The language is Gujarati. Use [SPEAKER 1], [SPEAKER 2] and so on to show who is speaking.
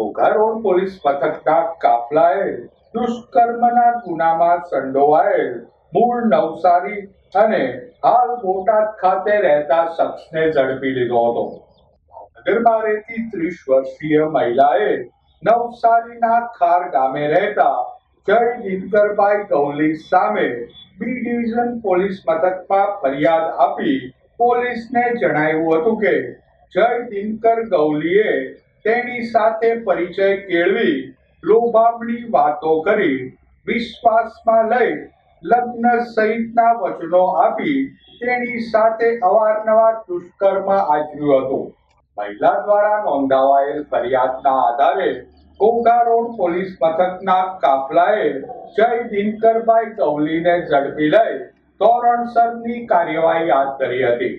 [SPEAKER 1] ઘોઘા રોડ પોલીસ મથકના કાફલાએ દુષ્કર્મના ગુનામાં સંડોવાયેલ મૂળ નવસારી અને હાલ બોટાદ ખાતે રહેતા શખ્સને ઝડપી લીધો હતો. ભાવનગરમાં રહેતી ત્રીસ વર્ષીય મહિલાએ નવસારીના ખાર ગામે રહેતા જય દિનકરભાઈ ગૌલી સામે બી ડિવિઝન પોલીસ મથકમાં ફરિયાદ આપી પોલીસને જણાવ્યું હતું કે જય દિનકર ગૌલીએ તેની સાથે પરિચય કેળવી લોભામણી વાતો કરી વિશ્વાસમાં લઈ લગ્ન સહિતના વચનો આપી તેની સાથે અવારનવાર દુષ્કર્મ આચર્યું હતું. મહિલા દ્વારા નોંધાવાયેલ ફરિયાદના આધારે ઘોઘા રોડ પોલીસ મથકના કાફલાએ જય દિનકરભાઈ કવલીને ઝડપી લઈ ધોરણસરની કાર્યવાહી હાથ ધરી હતી.